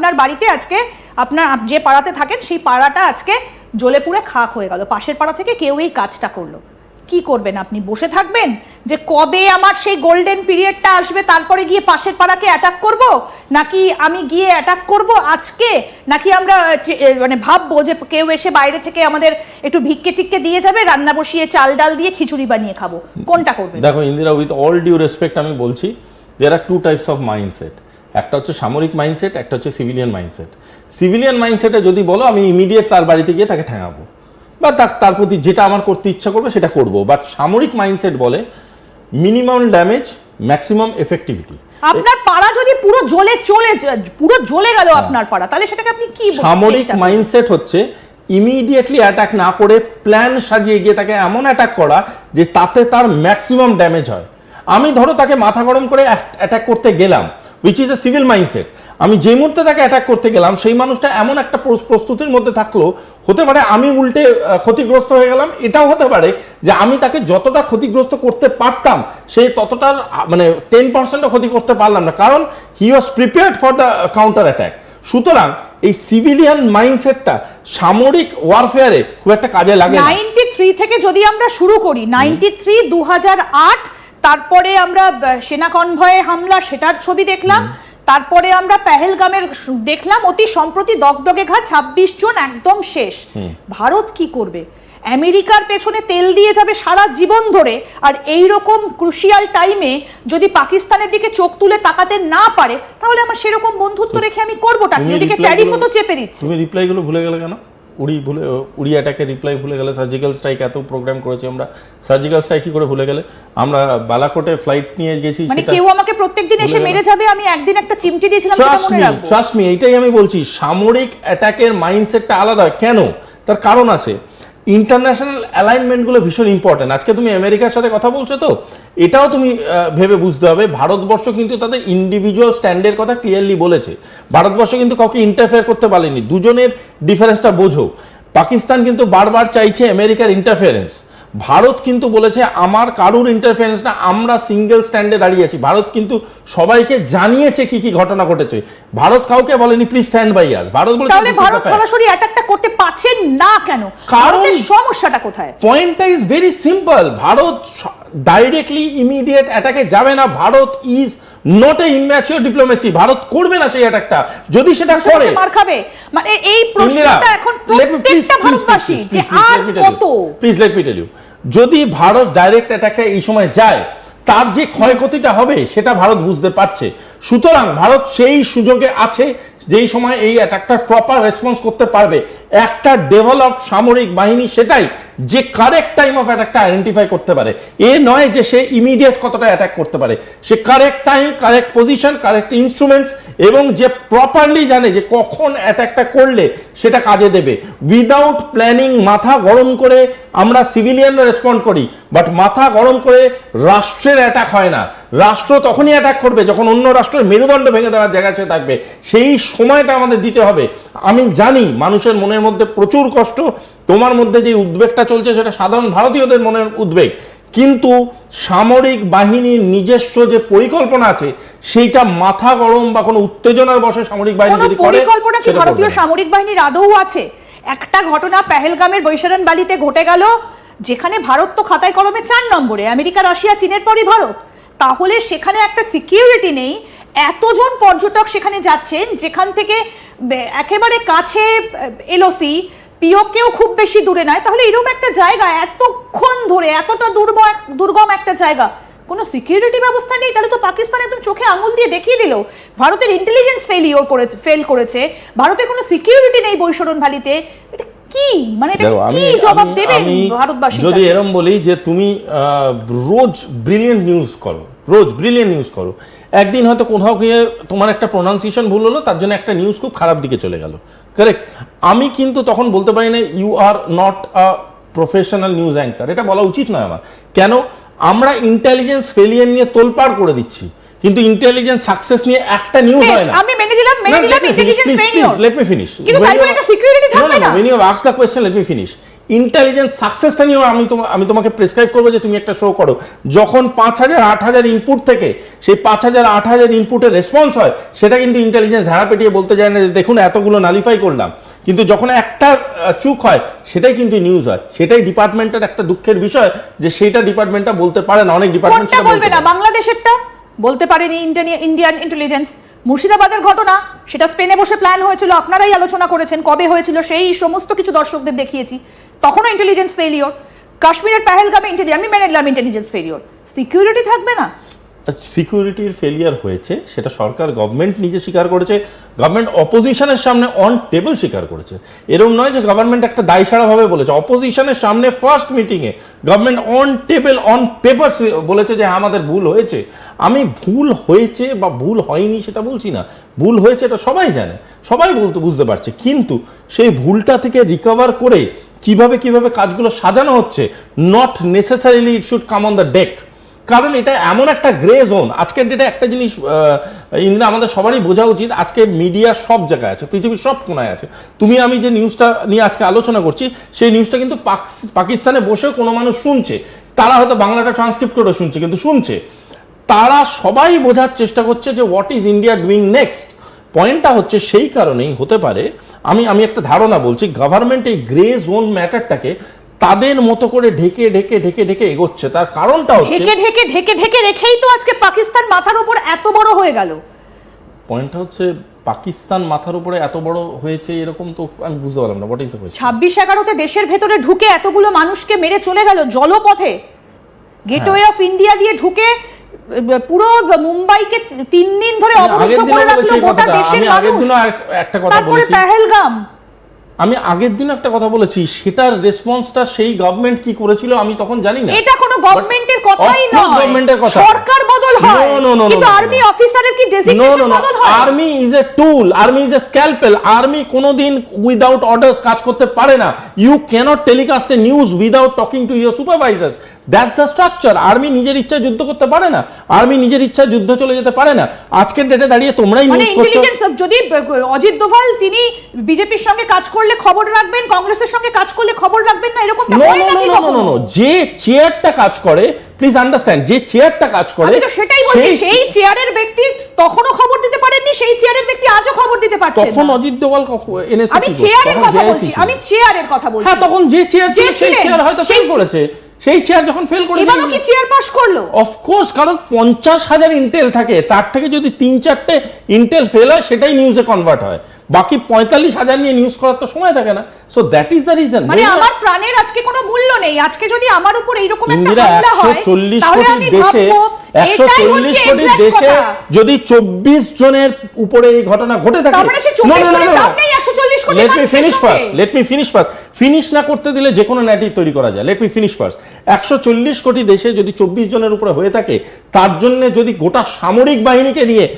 আপনার বাড়িতে আজকে আপনার যে পাড়াতে থাকেন, সেই পাড়াটা আজকে জ্বলে পুড়ে খাক হয়ে গেল। পাশের পাড়া থেকে কেউ এই কাজটা করল। কি করবেন আপনি? বসে থাকবেন? যে কবে আমার সেই গোল্ডেন পিরিয়ডটা আসবে, তারপরে গিয়ে পাশের পাড়াকে অ্যাটাক করব? নাকি আমি গিয়ে অ্যাটাক করব আজকে? নাকি আমরা মানে ভাববো যে কেউ এসে বাইরে থেকে আমাদের একটু ভিক্ষে টিক্কে দিয়ে যাবে, রান্না বসিয়ে চাল ডাল দিয়ে খিচুড়ি বানিয়ে খাব? কোনটা করবেন? দেখো Indira with all due respect আমি বলছি there are two types of mindset একটা হচ্ছে সামরিক মাইন্ডসেট একটা হচ্ছে সিভিলিয়ান মাইন্ডসেট। সিভিলিয়ান মাইন্ডসেটে যদি বলো আমি ইমিডিয়েট তার বাড়িতে গিয়ে তাকে ঠেঙাবো। বা তার তার প্রতি যেটা আমার করতে ইচ্ছা করবে সেটা করব। বাট সামরিক মাইন্ডসেট বলে মিনিমাম ড্যামেজ ম্যাক্সিমাম এফেক্টিভিটি। আপনার পাড়া যদি পুরো জ্বলে চলে পুরো জ্বলে গেল আপনার পাড়া তাহলে সেটাকে আপনি কি সামরিক মাইন্ডসেট হচ্ছে ইমিডিয়েটলি অ্যাটাক না করে প্ল্যান সাজিয়ে গিয়ে তাকে এমন অ্যাটাক করা যে তাতে তার ম্যাক্সিমাম ড্যামেজ হয়। আমি ধরো তাকে মাথা গরম করে অ্যাটাক করতে গেলাম। Which is a civil mindset আমি যে মুহূর্তে তাকে অ্যাটাক করতে গেলাম, সেই মানুষটা এমন একটা প্রস্তুতির মধ্যে থাকল, হতে পারে আমি উল্টে ক্ষতিগ্রস্ত হয়ে গেলাম, এটাও হতে পারে যে আমি তাকে যতটা ক্ষতিগ্রস্ত করতে পারতাম সেই ততটার মানে টেন পার্সেন্টও ক্ষতি করতে পারলাম না। কারণ he was prepared for the counter attack সুতরাং এই সিভিলিয়ান মাইন্ডসেটটা সামরিক ওয়ারফেয়ারে খুব একটা কাজে লাগে না। 93 থেকে যদি আমরা শুরু করি 93 2008 তারপরে আমরা সেনা কনভয়ে হামলা সেটার ছবি দেখলাম। তারপরে আমরা পেহেলগামের দেখলাম অতি সম্প্রতি দগদগে ঘা 26 জন একদম শেষ। ভারত কি করবে? আমেরিকার পেছনে তেল দিয়ে যাবে সারা জীবন ধরে আর এই রকম ক্রুশিয়াল টাইমে যদি পাকিস্তানের দিকে চোখ তুলে তাকাতে না পারে তাহলে আমার সেরকম বন্ধুত্ব রেখে আমি করবোটা কি? ওদিকে ট্যারিফও তো চেপে দিচ্ছে। তুমি রিপ্লাইগুলো ভুলে গেলে কেন? উড়ি ভুলে উড়ি অ্যাটাকে রিপ্লাই ভুলে গেলে সার্জিক্যাল স্ট্রাইক এত প্রোগ্রাম করেছি আমরা। সার্জিক্যাল স্ট্রাইক কি করে ভুলে গেলে? আমরা বালাকোটে ফ্লাইট নিয়ে গেছি মানে কেউ আমাকে প্রত্যেকদিন এসে মেরে যাবে আমি একদিন একটা চিমটি দিয়েছিলাম মনে মি ট্রাস্ট মি এটাই আমি বলছি সামরিক অ্যাটাকের মাইন্ডসেটটা আলাদা। কেন? তার কারণ আছে। ইন্টারন্যাশনাল অ্যালাইনমেন্টগুলো ভীষণ ইম্পর্টেন্ট আজকে তুমি আমেরিকার সাথে কথা বলছো তো, এটাও তুমি ভেবে বুঝতে হবে। ভারতবর্ষ কিন্তু তাদের ইন্ডিভিজুয়াল স্ট্যান্ডের কথা ক্লিয়ারলি বলেছে। ভারতবর্ষ কিন্তু কাউকে ইন্টারফেয়ার করতে পারেনি। দুজনের ডিফারেন্সটা বোঝো। পাকিস্তান কিন্তু বারবার চাইছে আমেরিকার ইন্টারফেয়ারেন্স ভারত কিন্তু বলেছে আমার কারুর ইন্টারফারেন্স না আমরা সিঙ্গেল স্ট্যান্ডে দাঁড়িয়ে আছি। ভারত কিন্তু সবাইকে জানিয়েছে কি কি ঘটনা ঘটেছে। ভারত কাউকে বলেনি please stand by us Bharat বলেছে তাহলে ভারত সরাসরি অ্যাটাকটা করতে পারছে না কেন? কারণ- সমস্যাটা কোথায়? পয়েন্টটা is very simple Bharat directly immediate অ্যাটাকে যাবে না। Bharat is not a immature diplomacy Bharat করবে না সেই অ্যাটাকটা যদি সেটা করে মার খাবে। মানে এই প্রশ্নটা এখন প্রত্যেকটা ভারতবাসী যে আর কত? Please let me tell you যদি ভারত ডাইরেক্ট অ্যাটাকে এই সময় যায় তার যে ক্ষয়ক্ষতিটা হবে সেটা ভারত বুঝতে পারছে। সুতরাং ভারত সেই সুযোগে আছে যেই সময় এই অ্যাটাকটার প্রপার রেসপন্স করতে পারবে। একটা ডেভেলপড সামরিক বাহিনী সেটাই যে কারেক্ট টাইম অফ অ্যাটাকটা আইডেন্টিফাই করতে পারে। এ নয় যে সে ইমিডিয়েট কতটা অ্যাটাক করতে পারে। সে correct time correct position correct instruments এবং যে প্রপারলি জানে যে কখন অ্যাটাকটা করলে সেটা কাজে দেবে। উইদাউট প্ল্যানিং মাথা গরম করে আমরা সিভিলিয়ানরা রেসপন্ড করি বাট মাথা গরম করে রাষ্ট্রের অ্যাটাক হয় না। রাষ্ট্র তখনই অ্যাটাক করবে যখন অন্য রাষ্ট্রের মেরুদণ্ড ভেঙে দেওয়ার জায়গা সে থাকবে। সেই সময়টা আমাদের দিতে হবে। আমি জানি মানুষের মনের মধ্যে প্রচুর কষ্ট তোমার মধ্যে যে উদ্বেগটা চলছে সেটা সাধারণ ভারতীয়দের মনের উদ্বেগ। কিন্তু সামরিক বাহিনীর নিজস্ব যে পরিকল্পনা আছে সেইটা মাথা গরম বা কোনো উত্তেজনার বসে সামরিক বাহিনী যদি করে পরিকল্পনা কি ভারতীয় সামরিক বাহিনীর আদৌ আছে? একটা ঘটনা পেহেলগামের বৈশারণ বালিতে ঘটে গেল যেখানে ভারত তো খাতায় কলমে চার নম্বরে আমেরিকা রাশিয়া চীনের পরই ভারত। তাহলে সেখানে একটা সিকিউরিটি নেই এতজন পর্যটক সেখানে যাচ্ছেন যেখান থেকে একেবারে কাছে এলওসি পিওকেও খুব বেশি দূরে নয়। তাহলে এরকম একটা জায়গা এতক্ষণ ধরে এতটা দুর্গম দুর্গম একটা জায়গা কোনো সিকিউরিটি ব্যবস্থা নেই? তাহলে তো পাকিস্তান একদম চোখে আঙুল দিয়ে দেখিয়ে দিল। ভারতের ইন্টেলিজেন্স ফেলিওর করেছে ফেল করেছে। ভারতের কোনো সিকিউরিটি নেই বৈশরণ ভ্যালিতে। এটা কি? মানে এটা কি জবাব দেবেন ভারতবাসী যদি এরম বলি যে তুমি রোজ ব্রিলিয়েন্ট নিউজ করো রোজ ব্রিলিয়েন্ট নিউজ করো একদিন হয়তো কোথাও গিয়ে তোমার একটা প্রোনাউন্সিয়েশন ভুল হলো তার জন্য একটা নিউজ খুব খারাপ দিকে চলে গেল। কারেক্ট আমি কিন্তু তখন বলতে পারি না you are not a professional news anchor এটা বলা উচিত নয় আমার। কেন? আমরা ইন্টেলিজেন্স ফেলিয়ার নিয়ে তোলপাড় করে দিচ্ছি কিন্তু ইন্টেলিজেন্স সাকসেস নিয়ে একটা নিউজ হয় না। আমি মেনে নিলাম মেনে নিলাম intelligence please, let me finish. কিন্তু তারপরে একটা No, থাকবে না। when you asked the question, let me finish. Intelligence সাকসেসটা নিয়েও আমি আমি তোমাকে প্রেসক্রাইব করব যে তুমি একটা শো করো। যখন পাঁচ হাজার আট হাজার ইনপুট থেকে সেই পাঁচ হাজার আট হাজার ইনপুটের রেসপন্স হয় সেটা কিন্তু ইন্টেলিজেন্স ধারা পেটিয়ে বলতে যায় না যে দেখুন এতগুলো নালিফাই করলাম। কিন্তু যখন একটা চুক হয় সেটাই কিন্তু নিউজ হয়। সেটাই ডিপার্টমেন্টের একটা দুঃখের বিষয় যে সেটা ডিপার্টমেন্টটা বলতে পারে না অনেক ডিপার্টমেন্ট বলবে না? বাংলাদেশেরটা? বলতে পারেনি ইন্ডিয়ান ইন্টেলিজেন্স মুর্শিদাবাদের ঘটনা সেটা স্পেনে বসে প্ল্যান হয়েছিল আপনারাই আলোচনা করেছেন কবে হয়েছিল সেই সমস্ত কিছু দর্শকদের দেখিয়েছি। তখনও ইন্টেলিজেন্স ফেলিওর কাশ্মীরের পেহেলগামে ইন্টেলিজেন্স আমি মেনে নিলাম ইন্টেলিজেন্স ফেলিওর সিকিউরিটি থাকবে না? সিকিউরিটির ফেলিয়ার হয়েছে সেটা সরকার গভর্নমেন্ট নিজে স্বীকার করেছে গভর্নমেন্ট অপোজিশনের সামনে অন টেবিল স্বীকার করেছে। এরকম নয় যে গভর্নমেন্ট একটা দায়সারাভাবে বলেছে। অপোজিশনের সামনে ফার্স্ট মিটিংয়ে government on table on paper বলেছে যে হ্যাঁ, আমাদের ভুল হয়েছে। আমি ভুল হয়েছে বা ভুল হয়নি সেটা বলছি না। ভুল হয়েছে এটা সবাই জানে সবাই বলতে বুঝতে পারছে। কিন্তু সেই ভুলটা থেকে রিকভার করে কীভাবে কীভাবে কাজগুলো সাজানো হচ্ছে not necessarily it should come on the deck কারণ এটা এমন একটা গ্রে জোন আজকের ডেটে একটা জিনিস ইন্দ্রা, আমাদের সবারই বোঝা উচিত, আজকে মিডিয়া সব জায়গায় আছে, পৃথিবীর সব কোনায় আছে। তুমি, আমি যে নিউজটা নিয়ে আজকে আলোচনা করছি, সেই নিউজটা কিন্তু পাক- পাকিস্তানে বসেও কোনো মানুষ শুনছে। তারা হয়তো বাংলাটা ট্রান্সক্রিপ্ট করে শুনছে, কিন্তু শুনছে। তারা সবাই বোঝার চেষ্টা করছে যে what is India doing next পয়েন্টটা হচ্ছে সেই কারণেই হতে পারে আমি আমি একটা ধারণা বলছি গভর্নমেন্ট এই গ্রে জোন ম্যাটারটাকে তাদের মতো করে ঢেকে ঢেকে ঢেকে ঢেকে এগোচ্ছে। তার কারণটা হচ্ছে ঢেকে ঢেকে ঢেকে ঢেকে রেখেই তো আজকে পাকিস্তান মাথার উপর এত বড় হয়ে গেল। পয়েন্টটা হচ্ছে পাকিস্তান মাথার উপরে এত বড় হয়েছে এরকম তো আমি বুঝতে পারলাম না হোয়াট ইজ দ্য ছাব্বিশ এগারোতে দেশের ভেতরে ঢুকে এতগুলো মানুষকে মেরে চলে গেল জলপথে। গেটওয়ে। অফ ইন্ডিয়া দিয়ে ঢুকে পুরো মুম্বাইকে তিন দিন ধরে অবরুদ্ধ করে রাখল গোটা দেশের মানুষ। একটা কথা তারপরে বলেছি। পেহেলগাম। আমি আগের দিন একটা কথা বলেছি সেটার রেসপন্সটা সেই গভর্নমেন্ট কি করেছিল আমি তখন জানি না। এটা কোনো গভর্নমেন্টের কথাই নয়। এর কথা। সরকার বদল হয়। কিন্তু আর্মি অফিসারের কি ডেজিগনেশন বদল হয়? Army is a tool army is a scalpel army কোনোদিন উইদাউট অর্ডার্স কাজ করতে পারে না। You can't telecast a news without talking to your supervisors that's the structure army নিজের ইচ্ছায় যুদ্ধ করতে পারে না। আর্মি নিজের ইচ্ছায় যুদ্ধ চলে যেতে পারে না। আজকের ডেটে দাঁড়িয়ে তোমরাই মানে নিউজ করছ। যদি অজিত দোভাল তিনি বিজেপির সঙ্গে কাজ করলে খবর রাখবেন কংগ্রেসের সঙ্গে কাজ করলে খবর রাখবেন না এরকমটা নো হয় নো নো কখনো? যে চেয়ারটা কাজ করে প্লিজ আন্ডারস্ট্যান্ড যে চেয়ারটা কাজ করে আমি তো সেটাই বলছি সেই চেয়ারের ব্যক্তি তখনও খবর দিতে পারেননি সেই চেয়ারের ব্যক্তি আজও খবর দিতে পারছে তখন অজিত দোভাল এনেছে আমি চেয়ারের কথা বলছি আমি চেয়ারের কথা বলছি। হ্যাঁ তখন যে চেয়ার ছিল সেই চেয়ার হয়তো সেই ফেল করেছে সেই চেয়ার যখন ফেল করেছে এবারও কি চেয়ার পাস করল? অফকোর্স কারণ পঞ্চাশ হাজার ইন্টেল থাকে তার থেকে যদি তিন চারটে ইন্টেল ফেল হয় সেটাই নিউজে কনভার্ট হয়। বাকি পঁয়তাল্লিশ হাজার নিয়ে নিউজ করার তো সময় থাকে না। So that is the reason মানে আমার প্রাণের আজকে কোনো মূল্য নেই। আজকে যদি আমার উপর এইরকম একটা হামলা হয় চল্লিশ তাহলে কোটি আমি দেশে ভাববো একশো এটাই চল্লিশ হচ্ছে কোটি দেশে যদি চব্বিশ জনের উপরে এই ঘটনা ঘটে থাকে তার মানে সে 24 জনের দাম নেই 140 let me finish. First let me finish first finish না করতে দিলে যে কোনো ন্যাটি তৈরি করা যায়। লেট মি ফিনিশ ফার্স্ট একশো চল্লিশ কোটি দেশে যদি চব্বিশ জনের উপরে হয়ে থাকে তার জন্য যদি গোটা সামরিক বাহিনীকে নিয়ে